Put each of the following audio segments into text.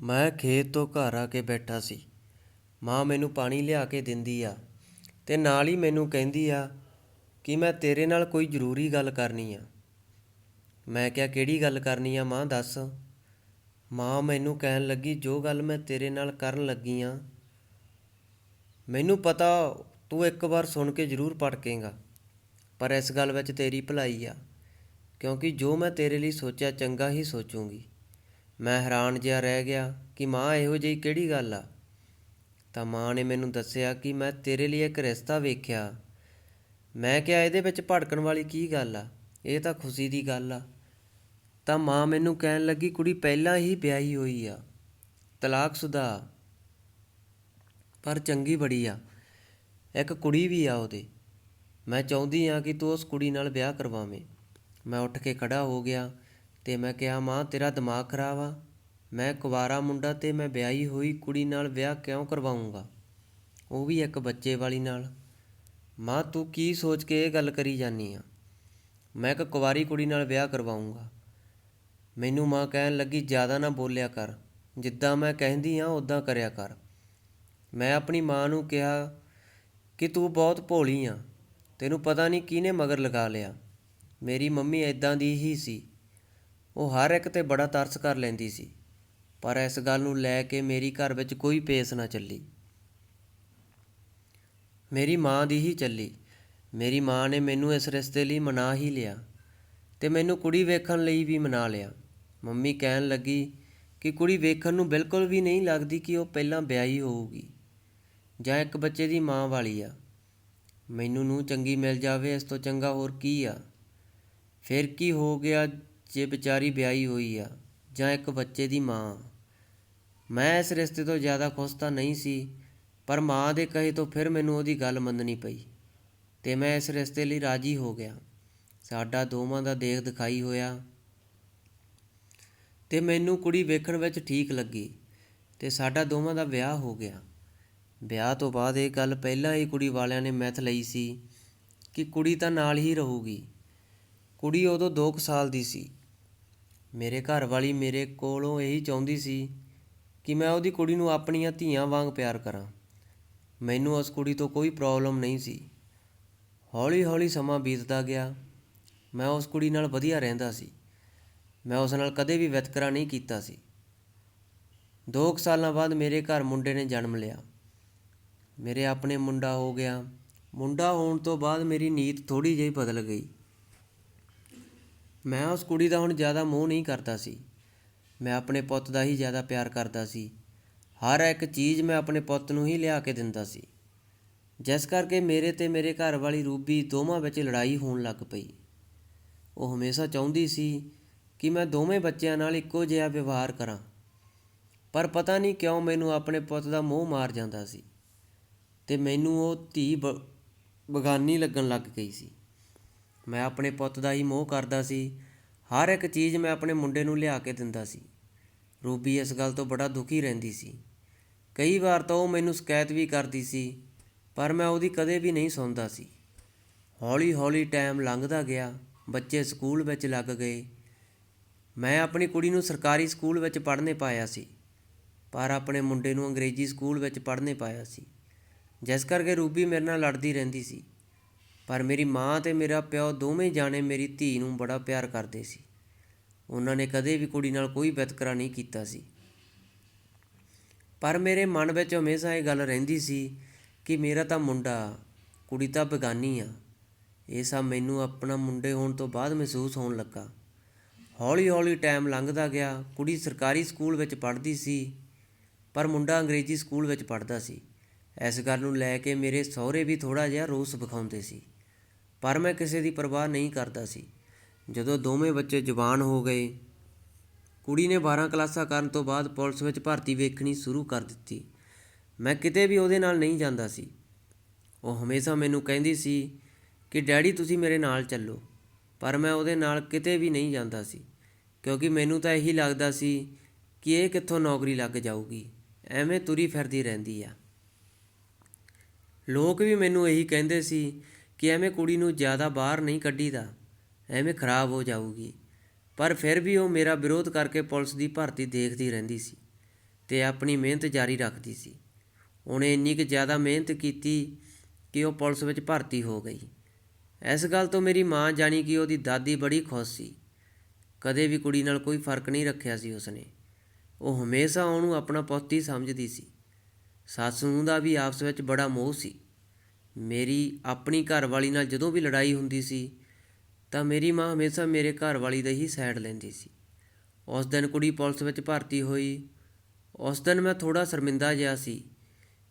ਮੈਂ ਖੇਤ ਤੋਂ ਘਰ ਆ ਕੇ ਬੈਠਾ ਸੀ। ਮਾਂ ਮੈਨੂੰ ਪਾਣੀ ਲਿਆ ਕੇ ਦਿੰਦੀ ਆ ਤੇ ਨਾਲ ਹੀ ਮੈਨੂੰ ਕਹਿੰਦੀ ਆ ਕਿ ਮੈਂ ਤੇਰੇ ਨਾਲ ਕੋਈ ਜ਼ਰੂਰੀ ਗੱਲ ਕਰਨੀ ਆ। ਮੈਂ ਕਿਹਾ, ਕਿਹੜੀ ਗੱਲ ਕਰਨੀ ਆ ਮਾਂ, ਦੱਸ? ਮਾਂ ਮੈਨੂੰ ਕਹਿਣ ਲੱਗੀ, ਜੋ ਗੱਲ ਮੈਂ ਤੇਰੇ ਨਾਲ ਕਰਨ ਲੱਗੀ ਆ, ਮੈਨੂੰ ਪਤਾ ਤੂੰ ਇੱਕ ਵਾਰ ਸੁਣ ਕੇ ਜ਼ਰੂਰ ਪੜਕੇਗਾ ਪਰ ਇਸ ਗੱਲ ਵਿੱਚ ਤੇਰੀ ਭਲਾਈ ਆ, ਕਿਉਂਕਿ ਜੋ ਮੈਂ ਤੇਰੇ ਲਈ ਸੋਚਿਆ, ਚੰਗਾ ਹੀ ਸੋਚੂੰਗੀ। ਮੈਂ ਹੈਰਾਨ ਜਿਹਾ ਰਹਿ ਗਿਆ ਕਿ ਮਾਂ ਇਹੋ ਜਿਹੀ ਕਿਹੜੀ ਗੱਲ ਆ? ਤਾਂ ਮਾਂ ਨੇ ਮੈਨੂੰ ਦੱਸਿਆ ਕਿ ਮੈਂ ਤੇਰੇ ਲਈ ਇੱਕ ਰਿਸ਼ਤਾ ਵੇਖਿਆ। ਮੈਂ ਕਿਹਾ, ਇਹਦੇ ਵਿੱਚ ਭੜਕਣ ਵਾਲੀ ਕੀ ਗੱਲ ਆ? ਇਹ ਤਾਂ ਖੁਸ਼ੀ ਦੀ ਗੱਲ ਆ। ਤਾਂ ਮਾਂ ਮੈਨੂੰ ਕਹਿਣ ਲੱਗੀ, ਕੁੜੀ ਪਹਿਲਾਂ ਹੀ ਵਿਆਹੀ ਹੋਈ ਆ। ਤਲਾਕਸ਼ੁਦਾ ਪਰ ਚੰਗੀ ਬੜੀ ਆ। ਇੱਕ ਕੁੜੀ ਵੀ ਆ ਉਹਦੇ। ਮੈਂ ਚਾਹੁੰਦੀ ਆ ਕਿ ਤੂੰ ਉਸ ਕੁੜੀ ਨਾਲ ਵਿਆਹ ਕਰਵਾਵੇਂ। ਮੈਂ ਉੱਠ ਕੇ ਖੜਾ ਹੋ ਗਿਆ। ਤੇ ਮੈਂ ਕਿਹਾ, ਮਾਂ, ਤੇਰਾ ਦਿਮਾਗ ਖਰਾਬ ਆ। ਮੈਂ ਕੁਵਾਰਾ ਮੁੰਡਾ ਤੇ ਮੈਂ ਵਿਆਹੀ ਹੋਈ ਕੁੜੀ ਨਾਲ ਵਿਆਹ ਕਿਉਂ ਕਰਵਾਉਂਗਾ? ਉਹ ਵੀ ਇੱਕ ਬੱਚੇ ਵਾਲੀ ਨਾਲ। ਮਾਂ, ਤੂੰ ਕੀ ਸੋਚ ਕੇ ਇਹ ਗੱਲ ਕਰੀ ਜਾਨੀ ਆ? ਮੈਂ ਇੱਕ ਕੁਵਾਰੀ ਕੁੜੀ ਨਾਲ ਵਿਆਹ ਕਰਵਾਉਂਗਾ। ਮੈਨੂੰ ਮਾਂ ਕਹਿਣ ਲੱਗੀ, ਜ਼ਿਆਦਾ ਨਾ ਬੋਲਿਆ ਕਰ। ਜਿੱਦਾਂ ਮੈਂ ਕਹਿੰਦੀ ਆ ਉਦਾਂ ਕਰਿਆ ਕਰ। ਮੈਂ ਆਪਣੀ ਮਾਂ ਨੂੰ ਕਿਹਾ ਕਿ ਤੂੰ ਬਹੁਤ ਭੋਲੀ ਆ। ਤੈਨੂੰ ਪਤਾ ਨਹੀਂ ਕਿਹਨੇ ਮਗਰ ਲਗਾ ਲਿਆ। ਮੇਰੀ ਮੰਮੀ ਇਦਾਂ ਦੀ ਹੀ ਸੀ। ਉਹ ਹਰ ਇੱਕ ਤੇ ਬੜਾ ਤਰਸ ਕਰ ਲੈਂਦੀ ਸੀ, ਪਰ ਇਸ ਗੱਲ ਨੂੰ ਲੈ ਕੇ ਮੇਰੀ ਘਰ ਵਿੱਚ ਕੋਈ ਪੇਸ ਨਾ ਚੱਲੀ। ਮੇਰੀ ਮਾਂ ਦੀ ਹੀ ਚੱਲੀ। ਮੇਰੀ ਮਾਂ ਨੇ ਮੈਨੂੰ ਇਸ ਰਿਸ਼ਤੇ ਲਈ ਮਨਾ ਹੀ ਲਿਆ ਤੇ ਮੈਨੂੰ ਕੁੜੀ ਵੇਖਣ ਲਈ ਵੀ ਮਨਾ ਲਿਆ। ਮੰਮੀ ਕਹਿਣ ਲੱਗੀ ਕਿ ਕੁੜੀ ਵੇਖਣ ਨੂੰ ਬਿਲਕੁਲ ਵੀ ਨਹੀਂ ਲੱਗਦੀ ਕਿ ਉਹ ਪਹਿਲਾਂ ਵਿਆਹੀ ਹੋਊਗੀ, ਜਾਂ ਇੱਕ ਬੱਚੇ ਦੀ ਮਾਂ ਵਾਲੀ ਆ। ਮੈਨੂੰ ਨੂੰ ਚੰਗੀ ਮਿਲ ਜਾਵੇ, ਇਸ ਤੋਂ ਚੰਗਾ ਹੋਰ ਕੀ ਆ? ਫਿਰ ਕੀ ਹੋ ਗਿਆ ਜੇ ਵਿਚਾਰੀ ਵਿਆਹੀ ਹੋਈ ਆ ਜਾਂ ਇੱਕ ਬੱਚੇ ਦੀ ਮਾਂ ਮੈਂ ਇਸ ਰਿਸ਼ਤੇ ਤੋਂ ਜ਼ਿਆਦਾ ਖੁਸ਼ ਤਾਂ ਨਹੀਂ ਸੀ, ਪਰ ਮਾਂ ਦੇ ਕਹੇ ਤੋਂ ਫਿਰ ਮੈਨੂੰ ਉਹਦੀ ਗੱਲ ਮੰਨਣੀ ਪਈ ਤੇ ਮੈਂ ਇਸ ਰਿਸ਼ਤੇ ਲਈ ਰਾਜੀ ਹੋ ਗਿਆ। ਸਾਡਾ ਦੋਵਾਂ ਦਾ ਦੇਖ ਦਿਖਾਈ ਹੋਇਆ ਤੇ ਮੈਨੂੰ ਕੁੜੀ ਵੇਖਣ ਵਿੱਚ ਠੀਕ ਲੱਗੀ ਤੇ ਸਾਡਾ ਦੋਵਾਂ ਦਾ ਵਿਆਹ ਹੋ ਗਿਆ। ਵਿਆਹ ਤੋਂ ਬਾਅਦ ਇਹ ਗੱਲ ਪਹਿਲਾਂ ਹੀ ਕੁੜੀ ਵਾਲਿਆਂ ਨੇ ਮੈਥ ਲਈ ਸੀ ਕਿ ਕੁੜੀ ਤਾਂ ਨਾਲ ਹੀ ਰਹੂਗੀ। ਕੁੜੀ ਉਦੋਂ 2 ਸਾਲ ਦੀ ਸੀ। ਮੇਰੇ ਘਰਵਾਲੀ ਮੇਰੇ ਕੋਲੋਂ ਇਹੀ ਚਾਹੁੰਦੀ ਸੀ ਕਿ ਮੈਂ ਉਹਦੀ ਕੁੜੀ ਨੂੰ ਆਪਣੀਆਂ ਧੀਆਂ ਵਾਂਗ ਪਿਆਰ ਕਰਾਂ। ਮੈਨੂੰ ਉਸ ਕੁੜੀ ਤੋਂ ਕੋਈ ਪ੍ਰੋਬਲਮ ਨਹੀਂ ਸੀ। ਹੌਲੀ-ਹੌਲੀ ਸਮਾਂ ਬੀਤਦਾ ਗਿਆ। ਮੈਂ ਉਸ ਕੁੜੀ ਨਾਲ ਵਧੀਆ ਰਹਿੰਦਾ ਸੀ। ਮੈਂ ਉਸ ਨਾਲ ਕਦੇ ਵੀ ਵਿਤਕਰਾ ਨਹੀਂ ਕੀਤਾ ਸੀ। 2 ਸਾਲਾਂ ਬਾਅਦ ਮੇਰੇ ਘਰ ਮੁੰਡੇ ਨੇ ਜਨਮ ਲਿਆ। ਮੇਰੇ ਆਪਣੇ ਮੁੰਡਾ ਹੋ ਗਿਆ। ਮੁੰਡਾ ਹੋਣ ਤੋਂ ਬਾਅਦ ਮੇਰੀ ਨੀਤ ਥੋੜੀ ਜਿਹੀ ਬਦਲ ਗਈ। ਮੈਂ ਉਸ ਕੁੜੀ ਦਾ ਹੁਣ ਜ਼ਿਆਦਾ ਮੋਹ ਨਹੀਂ ਕਰਦਾ ਸੀ। ਮੈਂ ਆਪਣੇ ਪੁੱਤ ਦਾ ਹੀ ਜ਼ਿਆਦਾ ਪਿਆਰ ਕਰਦਾ ਸੀ। ਹਰ ਇੱਕ ਚੀਜ਼ ਮੈਂ ਆਪਣੇ ਪੁੱਤ ਨੂੰ ਹੀ ਲਿਆ ਕੇ ਦਿੰਦਾ ਸੀ। ਜਿਸ ਕਰਕੇ ਮੇਰੇ ਤੇ ਮੇਰੇ ਘਰ ਵਾਲੀ ਰੂਬੀ ਦੋਵਾਂ ਵਿੱਚ ਲੜਾਈ ਹੋਣ ਲੱਗ ਪਈ। ਉਹ ਹਮੇਸ਼ਾ ਚਾਹੁੰਦੀ ਸੀ ਕਿ ਮੈਂ ਦੋਵੇਂ ਬੱਚਿਆਂ ਨਾਲ ਇੱਕੋ ਜਿਹਾ ਵਿਵਹਾਰ ਕਰਾਂ। ਪਰ ਪਤਾ ਨਹੀਂ ਕਿਉਂ ਮੈਨੂੰ ਆਪਣੇ ਪੁੱਤ ਦਾ ਮੋਹ ਮਾਰ ਜਾਂਦਾ ਸੀ ਤੇ ਮੈਨੂੰ ਉਹ ਧੀ ਬ- ਬਗਾਨੀ ਲੱਗਣ ਲੱਗ ਗਈ ਸੀ। ਮੈਂ ਆਪਣੇ ਪੁੱਤ ਦਾ ਹੀ ਮੋਹ ਕਰਦਾ ਸੀ। ਹਰ ਇੱਕ ਚੀਜ਼ ਮੈਂ ਆਪਣੇ ਮੁੰਡੇ ਨੂੰ ਲਿਆ ਕੇ ਦਿੰਦਾ ਸੀ। ਰੂਬੀ ਇਸ ਗੱਲ ਤੋਂ ਬੜਾ ਦੁਖੀ ਰਹਿੰਦੀ ਸੀ। ਕਈ ਵਾਰ ਤਾਂ ਉਹ ਮੈਨੂੰ ਸ਼ਿਕਾਇਤ ਵੀ ਕਰਦੀ ਸੀ, ਪਰ ਮੈਂ ਉਹਦੀ ਕਦੇ ਵੀ ਨਹੀਂ ਸੁਣਦਾ ਸੀ। ਹੌਲੀ-ਹੌਲੀ ਟਾਈਮ ਲੰਘਦਾ ਗਿਆ, ਬੱਚੇ ਸਕੂਲ ਵਿੱਚ ਲੱਗ ਗਏ। ਮੈਂ ਆਪਣੀ ਕੁੜੀ ਨੂੰ ਸਰਕਾਰੀ ਸਕੂਲ ਵਿੱਚ ਪੜ੍ਹਨੇ ਪਾਇਆ ਸੀ, ਪਰ ਆਪਣੇ ਮੁੰਡੇ ਨੂੰ ਅੰਗਰੇਜ਼ੀ ਸਕੂਲ ਵਿੱਚ ਪੜ੍ਹਨੇ ਪਾਇਆ ਸੀ, ਜਿਸ ਕਰਕੇ ਰੂਬੀ ਮੇਰੇ ਨਾਲ ਲੜਦੀ ਰਹਿੰਦੀ ਸੀ। ਪਰ ਮੇਰੀ ਮਾਂ ਤੇ ਮੇਰਾ ਪਿਓ ਦੋਵੇਂ ਜਾਣੇ ਮੇਰੀ ਧੀ ਨੂੰ ਬੜਾ ਪਿਆਰ ਕਰਦੇ ਸੀ। ਉਹਨਾਂ ਨੇ ਕਦੇ ਵੀ ਕੁੜੀ ਨਾਲ ਕੋਈ ਵਿਤਕਰਾ ਨਹੀਂ ਕੀਤਾ ਸੀ। ਪਰ ਮੇਰੇ ਮਨ ਵਿੱਚ ਹਮੇਸ਼ਾ ਇਹ ਗੱਲ ਰਹਿੰਦੀ ਸੀ ਕਿ ਮੇਰਾ ਤਾਂ ਮੁੰਡਾ, ਕੁੜੀ ਤਾਂ ਬੇਗਾਨੀ ਆ। ਇਹ ਸਭ ਮੈਨੂੰ ਆਪਣਾ ਮੁੰਡੇ ਹੋਣ ਤੋਂ ਬਾਅਦ ਮਹਿਸੂਸ ਹੋਣ ਲੱਗਾ। ਹੌਲੀ-ਹੌਲੀ ਟਾਈਮ ਲੰਘਦਾ ਗਿਆ। ਕੁੜੀ ਸਰਕਾਰੀ ਸਕੂਲ ਵਿੱਚ ਪੜ੍ਹਦੀ ਸੀ, ਪਰ ਮੁੰਡਾ ਅੰਗਰੇਜ਼ੀ ਸਕੂਲ ਵਿੱਚ ਪੜ੍ਹਦਾ ਸੀ। ਇਸ ਗੱਲ ਨੂੰ ਲੈ ਕੇ ਮੇਰੇ ਸਹੁਰੇ ਵੀ ਥੋੜਾ ਜਿਹਾ ਰੋਸ ਵਿਖਾਉਂਦੇ ਸੀ। ਪਰ ਮੈਂ ਕਿਸੇ ਦੀ ਪਰਵਾਹ ਨਹੀਂ ਕਰਦਾ ਸੀ। ਜਦੋਂ ਦੋਵੇਂ ਬੱਚੇ ਜਵਾਨ ਹੋ ਗਏ, ਕੁੜੀ ਨੇ 12 ਕਲਾਸਾਂ ਕਰਨ ਤੋਂ ਬਾਅਦ ਪੁਲਿਸ ਵਿੱਚ ਭਰਤੀ ਵੇਖਣੀ ਸ਼ੁਰੂ ਕਰ ਦਿੱਤੀ। ਮੈਂ ਕਿਤੇ ਵੀ ਉਹਦੇ ਨਾਲ ਨਹੀਂ ਜਾਂਦਾ ਸੀ। ਉਹ ਹਮੇਸ਼ਾ ਮੈਨੂੰ ਕਹਿੰਦੀ ਸੀ ਕਿ, ਡੈਡੀ, ਤੁਸੀਂ ਮੇਰੇ ਨਾਲ ਚੱਲੋ। ਪਰ ਮੈਂ ਉਹਦੇ ਨਾਲ ਕਿਤੇ ਵੀ ਨਹੀਂ ਜਾਂਦਾ ਸੀ, ਕਿਉਂਕਿ ਮੈਨੂੰ ਤਾਂ ਇਹੀ ਲੱਗਦਾ ਸੀ ਕਿ ਇਹ ਕਿੱਥੋਂ ਨੌਕਰੀ ਲੱਗ ਜਾਊਗੀ। ਐਵੇਂ ਤੁਰੀ ਫਿਰਦੀ ਰਹਿੰਦੀ ਆ। ਲੋਕ ਵੀ ਮੈਨੂੰ ਇਹੀ ਕਹਿੰਦੇ ਸੀ ਕਿ ਐਵੇਂ ਕੁੜੀ ਨੂੰ ਜ਼ਿਆਦਾ ਬਾਹਰ ਨਹੀਂ ਕੱਢੀਦਾ, ਐਵੇਂ ਖਰਾਬ ਹੋ ਜਾਊਗੀ। ਪਰ ਫਿਰ ਵੀ ਉਹ ਮੇਰਾ ਵਿਰੋਧ ਕਰਕੇ ਪੁਲਿਸ ਦੀ ਭਰਤੀ ਦੇਖਦੀ ਰਹਿੰਦੀ ਸੀ ਤੇ ਆਪਣੀ ਮਿਹਨਤ ਜਾਰੀ ਰੱਖਦੀ ਸੀ। ਉਹਨੇ ਇੰਨੀ ਕੁ ਜ਼ਿਆਦਾ ਮਿਹਨਤ ਕੀਤੀ ਕਿ ਉਹ ਪੁਲਿਸ ਵਿੱਚ ਭਰਤੀ ਹੋ ਗਈ। ਇਸ ਗੱਲ ਤੋਂ ਮੇਰੀ ਮਾਂ ਜਾਣੀ ਕਿ ਉਹਦੀ ਦਾਦੀ ਬੜੀ ਖੁਸ਼ ਸੀ। ਕਦੇ ਵੀ ਕੁੜੀ ਨਾਲ ਕੋਈ ਫ਼ਰਕ ਨਹੀਂ ਰੱਖਿਆ ਸੀ ਉਸਨੇ। ਉਹ ਹਮੇਸ਼ਾ ਉਹਨੂੰ ਆਪਣਾ ਪੁੱਤ ਹੀ ਸਮਝਦੀ ਸੀ। ਸੱਸ ਨੂੰ ਦਾ ਵੀ ਆਪਸ ਵਿੱਚ ਬੜਾ ਮੋਹ ਸੀ। ਮੇਰੀ ਆਪਣੀ ਘਰਵਾਲੀ ਨਾਲ ਜਦੋਂ ਵੀ ਲੜਾਈ ਹੁੰਦੀ ਸੀ, ਤਾਂ ਮੇਰੀ ਮਾਂ ਹਮੇਸ਼ਾ ਮੇਰੇ ਘਰਵਾਲੀ ਦਾ ਹੀ ਸਾਈਡ ਲੈਂਦੀ ਸੀ। ਉਸ ਦਿਨ ਕੁੜੀ ਪੁਲਿਸ ਵਿੱਚ ਭਰਤੀ ਹੋਈ। ਉਸ ਦਿਨ ਮੈਂ ਥੋੜਾ ਸ਼ਰਮਿੰਦਾ ਜਿਹਾ ਸੀ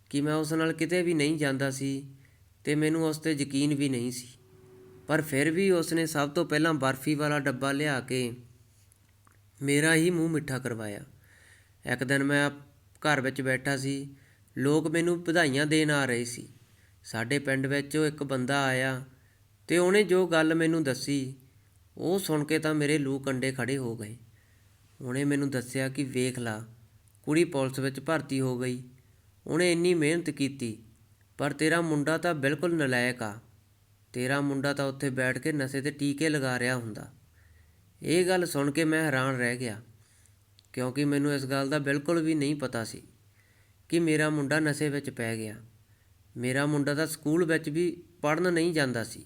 ਕਿ ਮੈਂ ਉਸ ਨਾਲ ਕਿਤੇ ਵੀ ਨਹੀਂ ਜਾਂਦਾ ਸੀ ਤੇ ਮੈਨੂੰ ਉਸ ਤੇ ਯਕੀਨ ਵੀ ਨਹੀਂ ਸੀ। ਪਰ ਫਿਰ ਵੀ ਉਸਨੇ ਸਭ ਤੋਂ ਪਹਿਲਾਂ ਬਰਫੀ ਵਾਲਾ ਡੱਬਾ ਲਿਆ ਕੇ ਮੇਰਾ ਹੀ ਮੂੰਹ ਮਿੱਠਾ ਕਰਵਾਇਆ। ਇੱਕ ਦਿਨ ਮੈਂ ਘਰ ਵਿੱਚ ਬੈਠਾ ਸੀ। ਲੋਕ ਮੈਨੂੰ ਵਧਾਈਆਂ ਦੇਣ ਆ ਰਹੇ ਸੀ। ਸਾਡੇ ਪਿੰਡ ਵਿੱਚੋਂ ਇੱਕ ਬੰਦਾ ਆਇਆ ਅਤੇ ਉਹਨੇ ਜੋ ਗੱਲ ਮੈਨੂੰ ਦੱਸੀ, ਉਹ ਸੁਣ ਕੇ ਤਾਂ ਮੇਰੇ ਲੂ ਕੰਡੇ ਖੜ੍ਹੇ ਹੋ ਗਏ। ਉਹਨੇ ਮੈਨੂੰ ਦੱਸਿਆ ਕਿ ਵੇਖ ਲਾ, ਕੁੜੀ ਪੁਲਿਸ ਵਿੱਚ ਭਰਤੀ ਹੋ ਗਈ। ਉਹਨੇ ਇੰਨੀ ਮਿਹਨਤ ਕੀਤੀ, ਪਰ ਤੇਰਾ ਮੁੰਡਾ ਤਾਂ ਬਿਲਕੁਲ ਨਲਾਇਕ ਆ। ਤੇਰਾ ਮੁੰਡਾ ਤਾਂ ਉੱਥੇ ਬੈਠ ਕੇ ਨਸ਼ੇ ਤੇ ਟੀਕੇ ਲਗਾ ਰਿਹਾ ਹੁੰਦਾ। ਇਹ ਗੱਲ ਸੁਣ ਕੇ ਮੈਂ ਹੈਰਾਨ ਰਹਿ ਗਿਆ, ਕਿਉਂਕਿ ਮੈਨੂੰ ਇਸ ਗੱਲ ਦਾ ਬਿਲਕੁਲ ਵੀ ਨਹੀਂ ਪਤਾ ਸੀ ਕਿ ਮੇਰਾ ਮੁੰਡਾ ਨਸ਼ੇ ਵਿੱਚ ਪੈ ਗਿਆ। ਮੇਰਾ ਮੁੰਡਾ ਤਾਂ ਸਕੂਲ ਵਿੱਚ ਵੀ ਪੜ੍ਹਨ ਨਹੀਂ ਜਾਂਦਾ ਸੀ।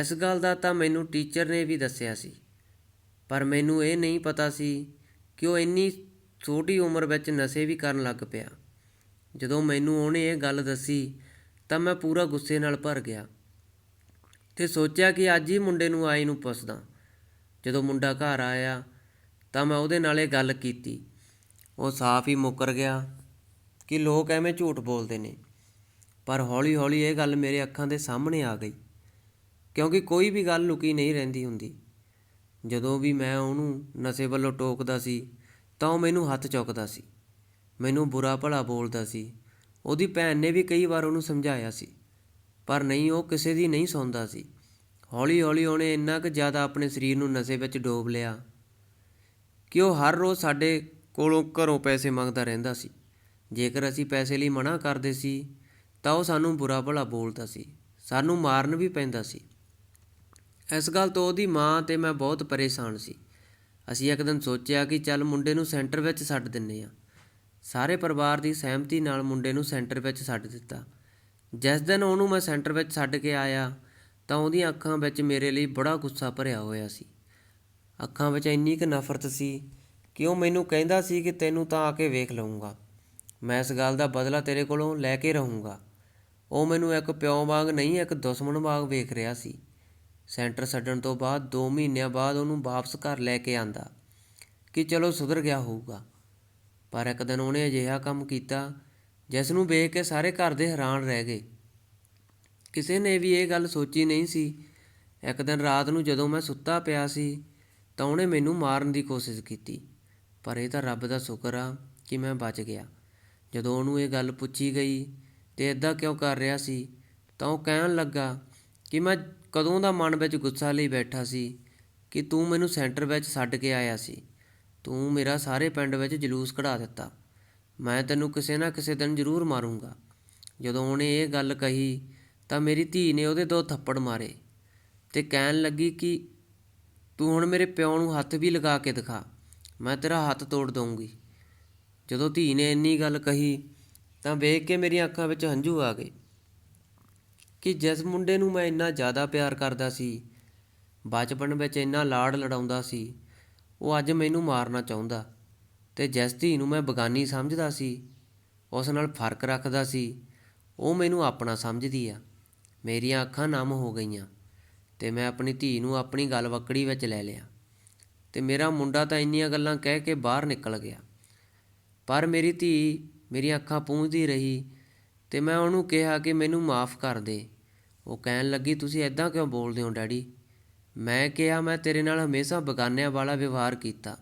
ਇਸ ਗੱਲ ਦਾ ਤਾਂ ਮੈਨੂੰ ਟੀਚਰ ਨੇ ਵੀ ਦੱਸਿਆ ਸੀ। ਪਰ ਮੈਨੂੰ ਇਹ ਨਹੀਂ ਪਤਾ ਸੀ ਕਿ ਉਹ ਇੰਨੀ ਛੋਟੀ ਉਮਰ ਵਿੱਚ ਨਸ਼ੇ ਵੀ ਕਰਨ ਲੱਗ ਪਿਆ। ਜਦੋਂ ਮੈਨੂੰ ਉਹਨੇ ਇਹ ਗੱਲ ਦੱਸੀ ਤਾਂ ਮੈਂ ਪੂਰਾ ਗੁੱਸੇ ਨਾਲ ਭਰ ਗਿਆ ਤੇ ਸੋਚਿਆ ਕਿ ਅੱਜ ਹੀ ਮੁੰਡੇ ਨੂੰ ਆਏ ਨੂੰ ਪੁੱਛਦਾ। ਜਦੋਂ ਮੁੰਡਾ ਘਰ ਆਇਆ ਤਾਂ ਮੈਂ ਉਹਦੇ ਨਾਲ ਇਹ ਗੱਲ ਕੀਤੀ। ਉਹ ਸਾਫ਼ ਹੀ ਮੁੱਕਰ ਗਿਆ ਕਿ ਲੋਕ ਐਵੇਂ ਝੂਠ ਬੋਲਦੇ ਨੇ। ਪਰ ਹੌਲੀ-ਹੌਲੀ ਇਹ ਗੱਲ ਮੇਰੇ ਅੱਖਾਂ ਦੇ ਸਾਹਮਣੇ ਆ ਗਈ, ਕਿਉਂਕਿ ਕੋਈ ਵੀ ਗੱਲ ਲੁਕੀ ਨਹੀਂ ਰਹਿੰਦੀ ਹੁੰਦੀ। ਜਦੋਂ ਵੀ ਮੈਂ ਉਹਨੂੰ ਨਸ਼ੇ ਵੱਲੋਂ ਟੋਕਦਾ ਸੀ, ਤਾਂ ਉਹ ਮੈਨੂੰ ਹੱਥ ਚੁੱਕਦਾ ਸੀ, ਮੈਨੂੰ ਬੁਰਾ ਭਲਾ ਬੋਲਦਾ ਸੀ। ਉਹਦੀ ਭੈਣ ਨੇ ਵੀ ਕਈ ਵਾਰ ਉਹਨੂੰ ਸਮਝਾਇਆ ਸੀ, ਪਰ ਨਹੀਂ, ਉਹ ਕਿਸੇ ਦੀ ਨਹੀਂ ਸੁਣਦਾ ਸੀ। ਹੌਲੀ-ਹੌਲੀ ਉਹਨੇ ਇੰਨਾ ਕੁ ਜ਼ਿਆਦਾ ਆਪਣੇ ਸਰੀਰ ਨੂੰ ਨਸ਼ੇ ਵਿੱਚ ਡੋਬ ਲਿਆ ਕਿ ਉਹ ਹਰ ਰੋਜ਼ ਸਾਡੇ ਕੋਲੋਂ ਘਰੋਂ ਪੈਸੇ ਮੰਗਦਾ ਰਹਿੰਦਾ ਸੀ। ਜੇਕਰ ਅਸੀਂ ਪੈਸੇ ਲਈ ਮਨਾ ਕਰਦੇ ਸੀ ਤਾਂ ਉਹ ਸਾਨੂੰ ਬੁਰਾ ਭਲਾ ਬੋਲਦਾ ਸੀ, ਸਾਨੂੰ ਮਾਰਨ ਵੀ ਪੈਂਦਾ ਸੀ। ਇਸ ਗੱਲ ਤੋਂ ਉਹਦੀ ਮਾਂ ਤੇ ਮੈਂ ਬਹੁਤ ਪਰੇਸ਼ਾਨ ਸੀ। ਅਸੀਂ ਇੱਕ ਦਿਨ ਸੋਚਿਆ ਕਿ ਚੱਲ ਮੁੰਡੇ ਨੂੰ ਸੈਂਟਰ ਵਿੱਚ ਛੱਡ ਦਿੰਨੇ ਆ। ਸਾਰੇ ਪਰਿਵਾਰ ਦੀ ਸਹਿਮਤੀ ਨਾਲ ਮੁੰਡੇ ਨੂੰ ਸੈਂਟਰ ਵਿੱਚ ਛੱਡ ਦਿੱਤਾ। ਜਿਸ ਦਿਨ ਉਹਨੂੰ ਮੈਂ ਸੈਂਟਰ ਵਿੱਚ ਛੱਡ ਕੇ ਆਇਆ, ਤਾਂ ਉਹਦੀਆਂ ਅੱਖਾਂ ਵਿੱਚ ਮੇਰੇ ਲਈ ਬੜਾ ਗੁੱਸਾ ਭਰਿਆ ਹੋਇਆ ਸੀ। ਅੱਖਾਂ ਵਿੱਚ ਇੰਨੀ ਕੁ ਨਫ਼ਰਤ ਸੀ ਕਿ ਉਹ ਮੈਨੂੰ ਕਹਿੰਦਾ ਸੀ ਕਿ ਤੈਨੂੰ ਤਾਂ ਆ ਕੇ ਵੇਖ ਲਊਂਗਾ। ਮੈਂ ਇਸ ਗੱਲ ਦਾ ਬਦਲਾ ਤੇਰੇ ਕੋਲੋਂ ਲੈ ਕੇ ਰਹੂੰਗਾ। ਉਹ ਮੈਨੂੰ ਇੱਕ ਪਿਓ ਵਾਂਗ ਨਹੀਂ, ਇੱਕ ਦੁਸ਼ਮਣ ਵਾਂਗ ਵੇਖ ਰਿਹਾ ਸੀ। ਸੈਂਟਰ ਛੱਡਣ ਤੋਂ ਬਾਅਦ 2 ਮਹੀਨਿਆਂ ਬਾਅਦ ਉਹਨੂੰ ਵਾਪਸ ਘਰ ਲੈ ਕੇ ਆਂਦਾ ਕਿ ਚਲੋ ਸੁਧਰ ਗਿਆ ਹੋਊਗਾ। ਪਰ ਇੱਕ ਦਿਨ ਉਹਨੇ ਅਜਿਹਾ ਕੰਮ ਕੀਤਾ ਜਿਸ ਨੂੰ ਵੇਖ ਕੇ ਸਾਰੇ ਘਰ ਦੇ ਹੈਰਾਨ ਰਹਿ ਗਏ। ਕਿਸੇ ਨੇ ਵੀ ਇਹ ਗੱਲ ਸੋਚੀ ਨਹੀਂ ਸੀ। ਇੱਕ ਦਿਨ ਰਾਤ ਨੂੰ ਜਦੋਂ ਮੈਂ ਸੁੱਤਾ ਪਿਆ ਸੀ ਤਾਂ ਉਹਨੇ ਮੈਨੂੰ ਮਾਰਨ ਦੀ ਕੋਸ਼ਿਸ਼ ਕੀਤੀ, ਪਰ ਇਹ ਤਾਂ ਰੱਬ ਦਾ ਸ਼ੁਕਰ ਆ ਕਿ ਮੈਂ ਬਚ ਗਿਆ। ਜਦੋਂ ਉਹਨੂੰ ਇਹ ਗੱਲ ਪੁੱਛੀ ਗਈ ਅਤੇ ਇੱਦਾਂ ਕਿਉਂ ਕਰ ਰਿਹਾ ਸੀ? ਤਾਂ ਉਹ ਕਹਿਣ ਲੱਗਾ ਕਿ ਮੈਂ ਕਦੋਂ ਦਾ ਮਨ ਵਿੱਚ ਗੁੱਸਾ ਲਈ ਬੈਠਾ ਸੀ ਕਿ ਤੂੰ ਮੈਨੂੰ ਸੈਂਟਰ ਵਿੱਚ ਛੱਡ ਕੇ ਆਇਆ ਸੀ। ਤੂੰ ਮੇਰਾ ਸਾਰੇ ਪਿੰਡ ਵਿੱਚ ਜਲੂਸ ਕਢਾ ਦਿੱਤਾ। ਮੈਂ ਤੈਨੂੰ ਕਿਸੇ ਨਾ ਕਿਸੇ ਦਿਨ ਜ਼ਰੂਰ ਮਾਰੂੰਗਾ। ਜਦੋਂ ਉਹਨੇ ਇਹ ਗੱਲ ਕਹੀ ਤਾਂ ਮੇਰੀ ਧੀ ਨੇ ਉਹਦੇ ਦੋ ਥੱਪੜ ਮਾਰੇ ਤੇ ਕਹਿਣ ਲੱਗੀ ਕਿ ਤੂੰ ਹੁਣ ਮੇਰੇ ਪਿਓ ਨੂੰ ਹੱਥ ਵੀ ਲਗਾ ਕੇ ਦਿਖਾ। ਮੈਂ ਤੇਰਾ ਹੱਥ ਤੋੜ ਦਊਂਗੀ। ਜਦੋਂ ਧੀ ਨੇ ਇੰਨੀ ਗੱਲ ਕਹੀ ਤਾਂ ਵੇਖ ਕੇ ਮੇਰੀਆਂ ਅੱਖਾਂ ਵਿੱਚ ਹੰਝੂ ਆ ਗਏ ਕਿ ਜਿਸ ਮੁੰਡੇ ਨੂੰ ਮੈਂ ਇੰਨਾ ਜ਼ਿਆਦਾ ਪਿਆਰ ਕਰਦਾ ਸੀ, ਬਚਪਨ ਵਿੱਚ ਇੰਨਾ ਲਾੜ ਲੜਾਉਂਦਾ ਸੀ, ਉਹ ਅੱਜ ਮੈਨੂੰ ਮਾਰਨਾ ਚਾਹੁੰਦਾ ਤੇ ਜਿਸ ਧੀ ਨੂੰ ਮੈਂ ਬਗਾਨੀ ਸਮਝਦਾ ਸੀ, ਉਸ ਨਾਲ ਫ਼ਰਕ ਰੱਖਦਾ ਸੀ, ਉਹ ਮੈਨੂੰ ਆਪਣਾ ਸਮਝਦੀ ਆ। ਮੇਰੀਆਂ ਅੱਖਾਂ ਨਮ ਹੋ ਗਈਆਂ ਤੇ ਮੈਂ ਆਪਣੀ ਧੀ ਨੂੰ ਆਪਣੀ ਗੱਲ ਵਕੜੀ ਵਿੱਚ ਲੈ ਲਿਆ ਤੇ ਮੇਰਾ ਮੁੰਡਾ ਤਾਂ ਇੰਨੀਆਂ ਗੱਲਾਂ ਕਹਿ ਕੇ ਬਾਹਰ ਨਿਕਲ ਗਿਆ। ਪਰ ਮੇਰੀ ਧੀ ਮੇਰੀਆਂ ਅੱਖਾਂ ਪੂੰਝਦੀ ਰਹੀ ਤੇ ਮੈਂ ਉਹਨੂੰ ਕਿਹਾ ਕਿ ਮੈਨੂੰ ਮਾਫ ਕਰ ਦੇ। ਉਹ ਕਹਿਣ ਲੱਗੀ, ਤੁਸੀਂ ਐਦਾਂ ਕਿਉਂ ਬੋਲਦੇ ਹੋ, ਡੈਡੀ? ਮੈਂ ਕਿਹਾ, ਮੈਂ ਤੇਰੇ ਨਾਲ ਹਮੇਸ਼ਾ ਬਗਾਨਿਆਂ ਵਾਲਾ ਵਿਵਹਾਰ ਕੀਤਾ।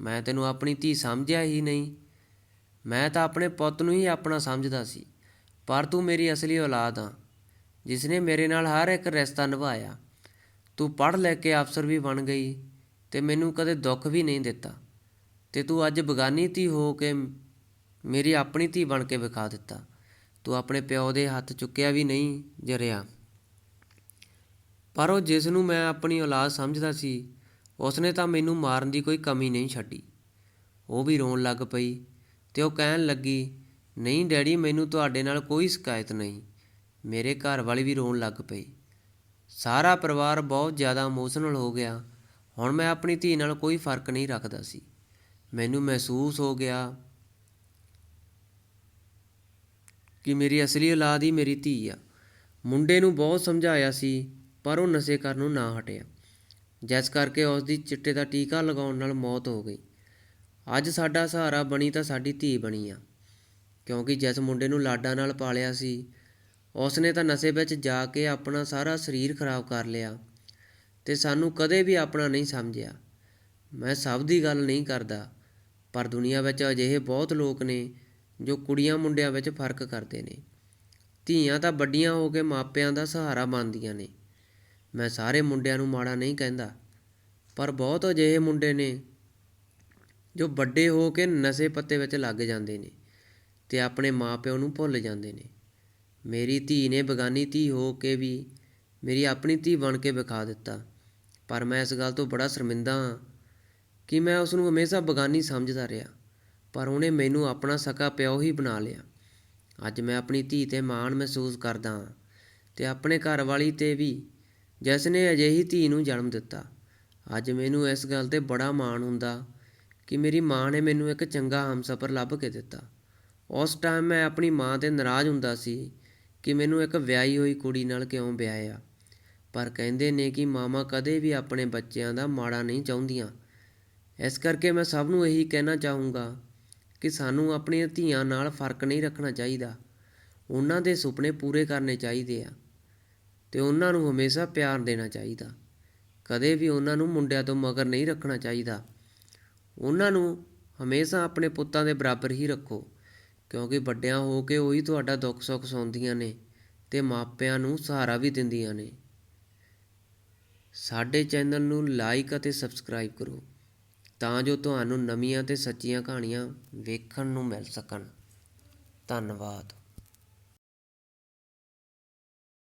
ਮੈਂ ਤੈਨੂੰ ਆਪਣੀ ਧੀ ਸਮਝਿਆ ਹੀ ਨਹੀਂ। ਮੈਂ ਤਾਂ ਆਪਣੇ ਪੁੱਤ ਨੂੰ ਹੀ ਆਪਣਾ ਸਮਝਦਾ ਸੀ, ਪਰ ਤੂੰ ਮੇਰੀ ਅਸਲੀ ਔਲਾਦ ਆ ਜਿਸ ਨੇ ਮੇਰੇ ਨਾਲ ਹਰ ਇੱਕ ਰਿਸ਼ਤਾ ਨਿਭਾਇਆ। ਤੂੰ ਪੜ੍ਹ ਲੈ ਕੇ ਅਫਸਰ ਵੀ ਬਣ ਗਈ ਤੇ ਮੈਨੂੰ ਕਦੇ ਦੁੱਖ ਵੀ ਨਹੀਂ ਦਿੱਤਾ। ਤੇ ਤੂੰ ਅੱਜ ਬਗਾਨੀ ਧੀ ਹੋ ਕੇ ਮੇਰੀ ਆਪਣੀ ਧੀ ਬਣ ਕੇ ਵਿਖਾ ਦਿੱਤਾ। ਤੂੰ ਆਪਣੇ ਪਿਓ ਦੇ ਹੱਥ ਚੁੱਕਿਆ ਵੀ ਨਹੀਂ, ਜਰਿਆ। ਪਰ ਉਹ ਜਿਸ ਨੂੰ ਮੈਂ ਆਪਣੀ ਔਲਾਦ ਸਮਝਦਾ ਸੀ, ਉਸਨੇ ਤਾਂ ਮੈਨੂੰ ਮਾਰਨ ਦੀ ਕੋਈ ਕਮੀ ਨਹੀਂ ਛੱਡੀ। ਉਹ ਵੀ ਰੋਣ ਲੱਗ ਪਈ ਤੇ ਉਹ ਕਹਿਣ ਲੱਗੀ, ਨਹੀਂ ਡੈਡੀ, ਮੈਨੂੰ ਤੁਹਾਡੇ ਨਾਲ ਕੋਈ ਸ਼ਿਕਾਇਤ ਨਹੀਂ। ਮੇਰੇ ਘਰ ਵਾਲੀ ਵੀ ਰੋਣ ਲੱਗ ਪਈ। ਸਾਰਾ ਪਰਿਵਾਰ ਬਹੁਤ ਜ਼ਿਆਦਾ ਇਮੋਸ਼ਨਲ ਹੋ ਗਿਆ। ਹੁਣ ਮੈਂ ਆਪਣੀ ਧੀ ਨਾਲ ਕੋਈ ਫ਼ਰਕ ਨਹੀਂ ਰੱਖਦਾ ਸੀ। ਮੈਨੂੰ ਮਹਿਸੂਸ ਹੋ ਗਿਆ ਕਿ ਮੇਰੀ ਅਸਲੀ ਔਲਾਦ ਹੀ ਮੇਰੀ ਧੀ ਆ। ਮੁੰਡੇ ਨੂੰ ਬਹੁਤ ਸਮਝਾਇਆ ਸੀ, ਪਰ ਉਹ ਨਸ਼ੇ ਕਰਨ ਨੂੰ ਨਾ ਹਟਿਆ। ਜਿਸ ਕਰਕੇ ਉਸ ਦੀ ਚਿੱਟੇ ਦਾ ਟੀਕਾ ਲਗਾਉਣ ਨਾਲ ਮੌਤ ਹੋ ਗਈ। ਅੱਜ ਸਾਡਾ ਸਹਾਰਾ ਬਣੀ ਤਾਂ ਸਾਡੀ ਧੀ ਬਣੀ ਆ। ਕਿਉਂਕਿ ਜਿਸ ਮੁੰਡੇ ਨੂੰ ਲਾਡਾਂ ਨਾਲ ਪਾਲਿਆ ਸੀ ਉਸ ਨੇ ਤਾਂ ਨਸ਼ੇ ਵਿੱਚ ਜਾ ਕੇ ਆਪਣਾ ਸਾਰਾ ਸਰੀਰ ਖਰਾਬ ਕਰ ਲਿਆ ਤੇ ਸਾਨੂੰ ਕਦੇ ਵੀ ਆਪਣਾ ਨਹੀਂ ਸਮਝਿਆ। ਮੈਂ ਸਭ ਦੀ ਗੱਲ ਨਹੀਂ ਕਰਦਾ, ਪਰ ਦੁਨੀਆ ਵਿੱਚ ਅਜਿਹੇ ਬਹੁਤ ਲੋਕ ਨੇ ਜੋ ਕੁੜੀਆਂ ਮੁੰਡਿਆਂ ਵਿੱਚ ਫ਼ਰਕ ਕਰਦੇ ਨੇ। ਧੀਆਂ ਤਾਂ ਵੱਡੀਆਂ ਹੋ ਕੇ ਮਾਪਿਆਂ ਦਾ ਸਹਾਰਾ ਬਣਦੀਆਂ ਨੇ। ਮੈਂ ਸਾਰੇ ਮੁੰਡਿਆਂ ਨੂੰ ਮਾੜਾ ਨਹੀਂ ਕਹਿੰਦਾ, ਪਰ ਬਹੁਤ ਅਜਿਹੇ ਮੁੰਡੇ ਨੇ ਜੋ ਵੱਡੇ ਹੋ ਕੇ ਨਸ਼ੇ ਪੱਤੇ ਵਿੱਚ ਲੱਗ ਜਾਂਦੇ ਨੇ ਤੇ ਆਪਣੇ ਮਾਪਿਆਂ ਨੂੰ ਭੁੱਲ ਜਾਂਦੇ ਨੇ। ਮੇਰੀ ਧੀ ਨੇ ਬਗਾਨੀ ਧੀ ਹੋ ਕੇ ਵੀ ਮੇਰੀ ਆਪਣੀ ਧੀ ਬਣ ਕੇ ਵਿਖਾ ਦਿੱਤਾ, ਪਰ ਮੈਂ ਇਸ ਗੱਲ ਤੋਂ ਬੜਾ ਸ਼ਰਮਿੰਦਾ ਹਾਂ ਕਿ ਮੈਂ ਉਸ ਨੂੰ ਹਮੇਸ਼ਾ ਬਗਾਨੀ ਸਮਝਦਾ ਰਿਹਾ। ਪਰ ਉਹਨੇ ਮੈਨੂੰ ਆਪਣਾ ਸਕਾ ਪਿਓ ਹੀ ਬਣਾ ਲਿਆ। ਅੱਜ ਮੈਂ ਆਪਣੀ ਧੀ ਤੇ ਮਾਣ ਮਹਿਸੂਸ ਕਰਦਾ ਹਾਂ ਤੇ ਆਪਣੇ ਘਰ ਵਾਲੀ ਤੇ ਵੀ, ਜਿਸ ਨੇ ਅਜਿਹੀ ਧੀ ਨੂੰ ਜਨਮ ਦਿੱਤਾ। ਅੱਜ ਮੈਨੂੰ ਇਸ ਗੱਲ ਤੇ ਬੜਾ ਮਾਣ ਹੁੰਦਾ ਕਿ ਮੇਰੀ ਮਾਂ ਨੇ ਮੈਨੂੰ ਇੱਕ ਚੰਗਾ ਹਮਸਫਰ ਲੱਭ ਕੇ ਦਿੱਤਾ। ਉਸ ਟਾਈਮ ਮੈਂ ਆਪਣੀ ਮਾਂ ਤੇ ਨਾਰਾਜ਼ ਹੁੰਦਾ ਸੀ ਕਿ ਮੈਨੂੰ ਇੱਕ ਵਿਆਹੀ ਹੋਈ ਕੁੜੀ ਨਾਲ ਕਿਉਂ ਵਿਆਹਿਆ। ਪਰ ਕਹਿੰਦੇ ਨੇ ਕਿ ਮਾਮਾ ਕਦੇ ਵੀ ਆਪਣੇ ਬੱਚਿਆਂ ਦਾ ਮਾੜਾ ਨਹੀਂ ਚਾਹੁੰਦੀਆਂ। ਇਸ ਕਰਕੇ ਮੈਂ ਸਭ ਨੂੰ ਇਹੀ ਕਹਿਣਾ ਚਾਹੂੰਗਾ ਕਿ ਸਾਨੂੰ ਆਪਣੀਆਂ ਧੀਆਂ ਨਾਲ ਫ਼ਰਕ ਨਹੀਂ ਰੱਖਣਾ ਚਾਹੀਦਾ। ਉਹਨਾਂ ਦੇ ਸੁਪਨੇ ਪੂਰੇ ਕਰਨੇ ਚਾਹੀਦੇ ਆ ਤੇ ਉਹਨਾਂ ਨੂੰ ਹਮੇਸ਼ਾ ਪਿਆਰ ਦੇਣਾ ਚਾਹੀਦਾ। ਕਦੇ ਵੀ ਉਹਨਾਂ ਨੂੰ ਮੁੰਡਿਆਂ ਤੋਂ ਮਗਰ ਨਹੀਂ ਰੱਖਣਾ ਚਾਹੀਦਾ। ਉਹਨਾਂ ਨੂੰ ਹਮੇਸ਼ਾ ਆਪਣੇ ਪੁੱਤਾਂ ਦੇ ਬਰਾਬਰ ਹੀ ਰੱਖੋ, ਕਿਉਂਕਿ ਵੱਡਿਆਂ ਹੋ ਕੇ ਉਹੀ ਤੁਹਾਡਾ ਦੁੱਖ ਸੁੱਖ ਸੌਂਦੀਆਂ ਨੇ ਤੇ ਮਾਪਿਆਂ ਨੂੰ ਸਹਾਰਾ ਵੀ ਦਿੰਦੀਆਂ ਨੇ। ਸਾਡੇ ਚੈਨਲ ਨੂੰ ਲਾਈਕ ਅਤੇ ਸਬਸਕ੍ਰਾਈਬ ਕਰੋ। ਤਾਂ ਜੋ ਤੁਹਾਨੂੰ ਨਵੀਆਂ ਅਤੇ ਸੱਚੀਆਂ ਕਹਾਣੀਆਂ ਵੇਖਣ ਨੂੰ ਮਿਲ ਸਕਣ। ਧੰਨਵਾਦ।